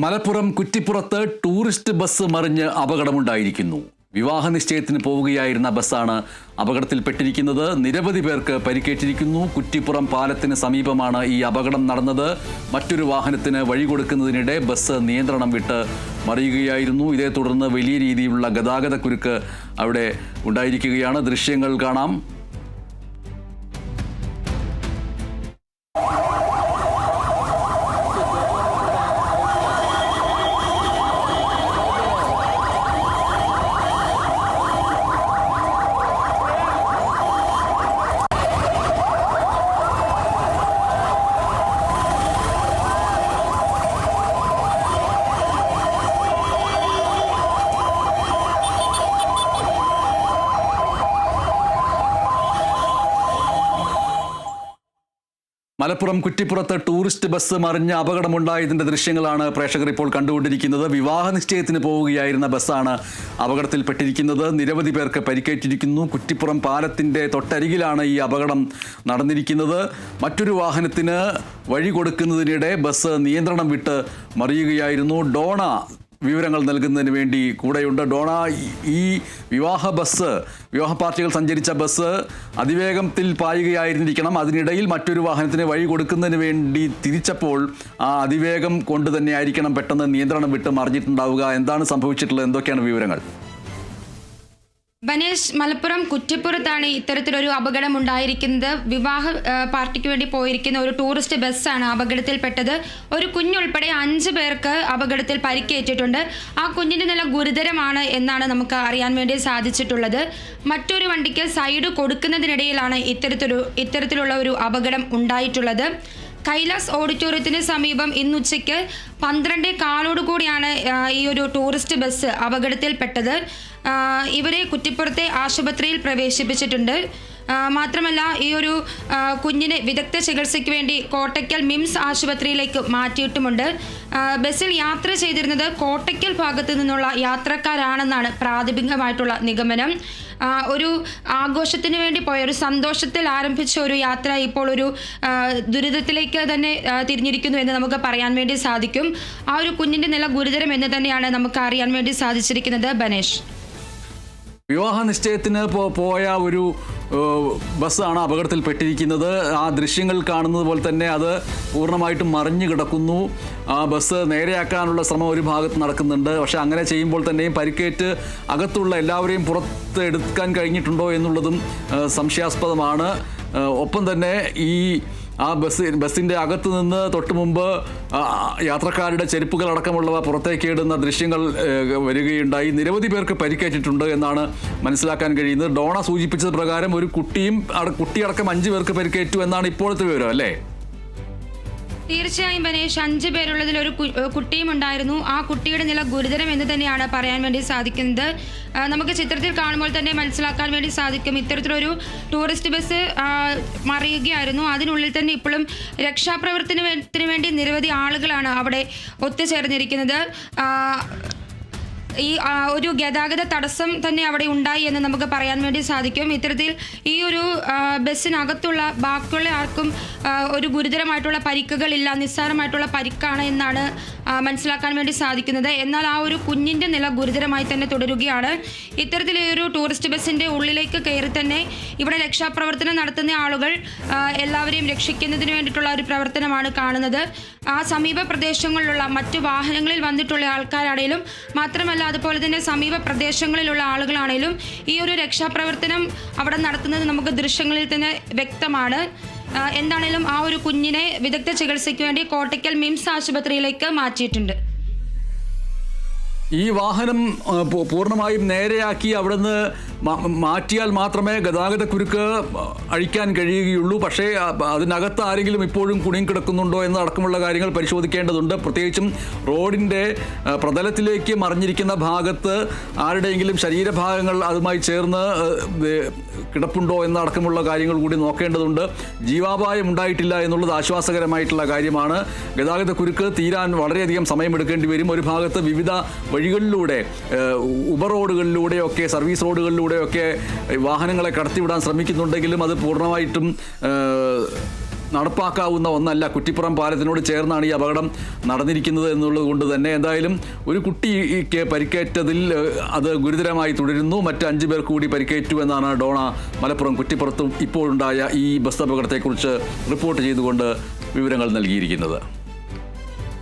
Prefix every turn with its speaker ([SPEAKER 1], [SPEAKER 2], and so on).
[SPEAKER 1] Malappuram കുറ്റിപ്പുറത്ത് tourist bus മറിഞ്ഞ് അപകടമുണ്ടായിരിക്കുന്നു. വിവാഹ നിശ്ചയത്തിന് പോവുകയായിരുന്ന ബസ്സാണ് അപകടത്തിൽപ്പെട്ടിരിക്കുന്നത്. നിരവധി പേർക്ക് പരിക്കേറ്റിരിക്കുന്നു. കുറ്റിപ്പുറം പാലത്തിന് സമീപമാണ് ഈ അപകടം നടന്നത്. മറ്റൊരു വാഹനത്തിന് വഴി കൊടുക്കുന്നതിനിടെ ബസ് നിയന്ത്രണം വിട്ട് മറിയുകയായിരുന്നു. ഇതേ തുടർന്ന് വലിയ രീതിയിലുള്ള ഗതാഗത കുരുക്ക് അവിടെ ഉണ്ടായിരിക്കുകയാണ്. ദൃശ്യങ്ങൾ കാണാം. മലപ്പുറം കുറ്റിപ്പുറത്ത് ടൂറിസ്റ്റ് ബസ് മറിഞ്ഞ അപകടമുണ്ടായതിന്റെ ദൃശ്യങ്ങളാണ് പ്രേക്ഷകർ ഇപ്പോൾ കണ്ടുകൊണ്ടിരിക്കുന്നത്. വിവാഹ നിശ്ചയത്തിന് പോവുകയായിരുന്ന ബസ്സാണ് അപകടത്തിൽപ്പെട്ടിരിക്കുന്നത്. നിരവധി പേർക്ക് പരിക്കേറ്റിരിക്കുന്നു. കുറ്റിപ്പുറം പാലത്തിന്റെ തൊട്ടരികിലാണ് ഈ അപകടം നടന്നിരിക്കുന്നത്. മറ്റൊരു വാഹനത്തിന് വഴി കൊടുക്കുന്നതിനിടെ ബസ് നിയന്ത്രണം വിട്ട് മറിയുകയായിരുന്നു. ഡോണ വിവരങ്ങൾ നൽകുന്നതിന് വേണ്ടി കൂടെയുണ്ട്. ഡോണ ഈ- വിവാഹ ബസ് വിവാഹ പാർട്ടികൾ സഞ്ചരിച്ച ബസ് അതിവേഗത്തിൽ പായുകയായിരുന്നിരിക്കണം അതിനിടയിൽ മറ്റൊരു വാഹനത്തിന് വഴി കൊടുക്കുന്നതിന് വേണ്ടി തിരിച്ചപ്പോൾ ആ അതിവേഗം കൊണ്ട് തന്നെ ആയിരിക്കണം പെട്ടെന്ന് നിയന്ത്രണം വിട്ട് മറിഞ്ഞിട്ടുണ്ടാവുക. എന്താണ് സംഭവിച്ചിട്ടുള്ളത്? എന്തൊക്കെയാണ് വിവരങ്ങൾ?
[SPEAKER 2] ബനേഷ് മലപ്പുറം കുറ്റിപ്പുറത്താണ് ഇത്തരത്തിലൊരു അപകടം ഉണ്ടായിരിക്കുന്നത് വിവാഹ പാർട്ടിക്ക് വേണ്ടി പോയിരിക്കുന്ന ഒരു ടൂറിസ്റ്റ് ബസ്സാണ് അപകടത്തിൽപ്പെട്ടത്. ഒരു കുഞ്ഞുൾപ്പെടെ അഞ്ച് പേർക്ക് അപകടത്തിൽ പരിക്കേറ്റിട്ടുണ്ട്. ആ കുഞ്ഞിന്റെ നില ഗുരുതരമാണ് എന്നാണ് നമുക്ക് അറിയാൻ വേണ്ടി സാധിച്ചിട്ടുള്ളത്. മറ്റൊരു വണ്ടിക്ക് സൈഡ് കൊടുക്കുന്നതിനിടയിലാണ് ഇത്തരത്തിലൊരു ഇത്തരത്തിലുള്ള ഒരു അപകടം ഉണ്ടായിട്ടുള്ളത്. കൈലാസ് ഓഡിറ്റോറിയത്തിന് സമീപം ഇന്നുച്ചയ്ക്ക് പന്ത്രണ്ട് കാലോട് ഈ ഒരു ടൂറിസ്റ്റ് ബസ് അപകടത്തിൽപ്പെട്ടത്. ഇവരെ കുറ്റിപ്പുറത്തെ ആശുപത്രിയിൽ പ്രവേശിപ്പിച്ചിട്ടുണ്ട്. മാത്രമല്ല ഈ ഒരു കുഞ്ഞിനെ വിദഗ്ധ ചികിത്സയ്ക്ക് വേണ്ടി കോട്ടയ്ക്കൽ മിംസ് ആശുപത്രിയിലേക്ക് മാറ്റിയിട്ടുമുണ്ട്. ബസ്സിൽ യാത്ര ചെയ്തിരുന്നത് കോട്ടയ്ക്കൽ ഭാഗത്തു നിന്നുള്ള യാത്രക്കാരാണെന്നാണ് പ്രാഥമികമായിട്ടുള്ള നിഗമനം. ഒരു ആഘോഷത്തിന് വേണ്ടി പോയ ഒരു സന്തോഷത്തിൽ ആരംഭിച്ച ഒരു യാത്ര ഇപ്പോൾ ഒരു ദുരിതത്തിലേക്ക് തന്നെ തിരിഞ്ഞിരിക്കുന്നു എന്ന് നമുക്ക് പറയാൻ വേണ്ടി സാധിക്കും. ആ ഒരു കുഞ്ഞിന്റെ നില ഗുരുതരം എന്ന് തന്നെയാണ് നമുക്ക് അറിയാൻ വേണ്ടി സാധിച്ചിരിക്കുന്നത് ബനേഷ്.
[SPEAKER 1] വിവാഹ നിശ്ചയത്തിന് പോയ ഒരു ബസ്സാണ് അപകടത്തിൽപ്പെട്ടിരിക്കുന്നത്. ആ ദൃശ്യങ്ങൾ കാണുന്നത് പോലെ തന്നെ അത് പൂർണമായിട്ടും മറിഞ്ഞു കിടക്കുന്നു. ആ ബസ് നേരെയാക്കാനുള്ള ശ്രമം ഒരു ഭാഗത്ത് നടക്കുന്നുണ്ട്. പക്ഷേ അങ്ങനെ ചെയ്യുമ്പോൾ തന്നെയും പരിക്കേറ്റ് അകത്തുള്ള എല്ലാവരെയും പുറത്തെടുക്കാൻ കഴിഞ്ഞിട്ടുണ്ടോ എന്നുള്ളതും സംശയാസ്പദമാണ്. ഒപ്പം തന്നെ ഈ ആ ബസ് ബസ്സിന്റെ അകത്ത് നിന്ന് തൊട്ട് മുമ്പ് യാത്രക്കാരുടെ ചെരുപ്പുകൾ അടക്കമുള്ളവ പുറത്തേക്ക് ഇടുന്ന ദൃശ്യങ്ങൾ വരികയുണ്ടായി. നിരവധി പേർക്ക് പരിക്കേറ്റിട്ടുണ്ട് എന്നാണ് മനസ്സിലാക്കാൻ കഴിയുന്നത്. ഡോണ സൂചിപ്പിച്ചത് പ്രകാരം ഒരു കുട്ടിയും കുട്ടിയടക്കം അഞ്ച് പേർക്ക് പരിക്കേറ്റു എന്നാണ് ഇപ്പോഴത്തെ വിവരം അല്ലേ?
[SPEAKER 2] തീർച്ചയായും ബനേഷ് അഞ്ച് പേരുള്ളതിൽ ഒരു കുട്ടിയും ഉണ്ടായിരുന്നു ആ കുട്ടിയുടെ നില ഗുരുതരം എന്ന് തന്നെയാണ് പറയാൻ വേണ്ടി സാധിക്കുന്നത്. നമുക്ക് ചിത്രത്തിൽ കാണുമ്പോൾ തന്നെ മനസ്സിലാക്കാൻ വേണ്ടി സാധിക്കും. ഇത്തരത്തിലൊരു ടൂറിസ്റ്റ് ബസ് മറിയുകയായിരുന്നു. അതിനുള്ളിൽ തന്നെ ഇപ്പോഴും രക്ഷാപ്രവർത്തനത്തിന് വേണ്ടി നിരവധി ആളുകളാണ് അവിടെ ഒത്തുചേർന്നിരിക്കുന്നത്. ഈ ഒരു ഗതാഗത തടസ്സം തന്നെ അവിടെ ഉണ്ടായി എന്ന് നമുക്ക് പറയാൻ വേണ്ടി സാധിക്കും. ഇത്തരത്തിൽ ഈ ഒരു ബസ്സിനകത്തുള്ള ബാക്കിയുള്ള ആർക്കും ഒരു ഗുരുതരമായിട്ടുള്ള പരിക്കുകളില്ല നിസ്സാരമായിട്ടുള്ള പരിക്കാണ് എന്നാണ് മനസ്സിലാക്കാൻ വേണ്ടി സാധിക്കുന്നത്. എന്നാൽ ആ ഒരു കുഞ്ഞിന്റെ നില ഗുരുതരമായി തന്നെ തുടരുകയാണ്. ഇത്തരത്തിൽ ഈ ഒരു ടൂറിസ്റ്റ് ബസ്സിന്റെ ഉള്ളിലേക്ക് കയറി തന്നെ ഇവിടെ രക്ഷാപ്രവർത്തനം നടത്തുന്ന ആളുകൾ എല്ലാവരെയും രക്ഷിക്കുന്നതിന് വേണ്ടിയിട്ടുള്ള ഒരു പ്രവർത്തനമാണ് കാണുന്നത്. ആ സമീപ പ്രദേശങ്ങളിലുള്ള മറ്റു വാഹനങ്ങളിൽ വന്നിട്ടുള്ള ആൾക്കാരാണേലും മാത്രമല്ല അതുപോലെ തന്നെ സമീപ പ്രദേശങ്ങളിലുള്ള ആളുകളാണേലും ഈ ഒരു രക്ഷാപ്രവർത്തനം അവിടെ നടത്തുന്നത് നമുക്ക് ദൃശ്യങ്ങളിൽ തന്നെ വ്യക്തമാണ്. എന്താണേലും ആ ഒരു കുഞ്ഞിനെ വിദഗ്ധ ചികിത്സയ്ക്ക് വേണ്ടി കോട്ടയ്ക്കൽ മിംസ് ആശുപത്രിയിലേക്ക് മാറ്റിയിട്ടുണ്ട്.
[SPEAKER 1] ഈ വാഹനം പൂർണമായും നേരെയാക്കി അവിടുന്ന് മാറ്റിയാൽ മാത്രമേ ഗതാഗത കുരുക്ക് അഴിക്കാൻ കഴിയുകയുള്ളൂ. പക്ഷേ അതിനകത്ത് ആരെങ്കിലും ഇപ്പോഴും കുണിയും കിടക്കുന്നുണ്ടോ എന്നടക്കമുള്ള കാര്യങ്ങൾ പരിശോധിക്കേണ്ടതുണ്ട്. പ്രത്യേകിച്ചും റോഡിന്റെ പ്രതലത്തിലേക്ക് മറിഞ്ഞിരിക്കുന്ന ഭാഗത്ത് ആരുടെയെങ്കിലും ശരീരഭാഗങ്ങൾ അതുമായി ചേർന്ന് കിടപ്പുണ്ടോ എന്നടക്കമുള്ള കാര്യങ്ങൾ കൂടി നോക്കേണ്ടതുണ്ട്. ജീവാപായം ഉണ്ടായിട്ടില്ല എന്നുള്ളത് ആശ്വാസകരമായിട്ടുള്ള കാര്യമാണ്. ഗതാഗത കുരുക്ക് തീരാൻ വളരെയധികം സമയമെടുക്കേണ്ടി വരും. ഒരു ഭാഗത്ത് വിവിധ വഴികളിലൂടെ ഉപറോഡുകളിലൂടെയൊക്കെ സർവീസ് റോഡുകളിലൂടെയൊക്കെ വാഹനങ്ങളെ കടത്തിവിടാൻ ശ്രമിക്കുന്നുണ്ടെങ്കിലും അത് പൂർണമായിട്ടും നടപ്പാക്കാവുന്ന ഒന്നല്ല. കുറ്റിപ്പുറം പാലത്തിനോട് ചേർന്നാണ് ഈ അപകടം നടന്നിരിക്കുന്നത് എന്നുള്ളത് കൊണ്ട് തന്നെ. എന്തായാലും ഒരു കുട്ടിക്ക് പരിക്കേറ്റതിൽ അത് ഗുരുതരമായി തുടരുന്നു. മറ്റ് അഞ്ച് പേർ കൂടി പരിക്കേറ്റു എന്നാണ് ഡോണ മലപ്പുറം കുറ്റിപ്പുറത്തും ഇപ്പോഴുണ്ടായ ഈ ബസ് അപകടത്തെക്കുറിച്ച് റിപ്പോർട്ട് ചെയ്തുകൊണ്ട് വിവരങ്ങൾ നൽകിയിരിക്കുന്നത്.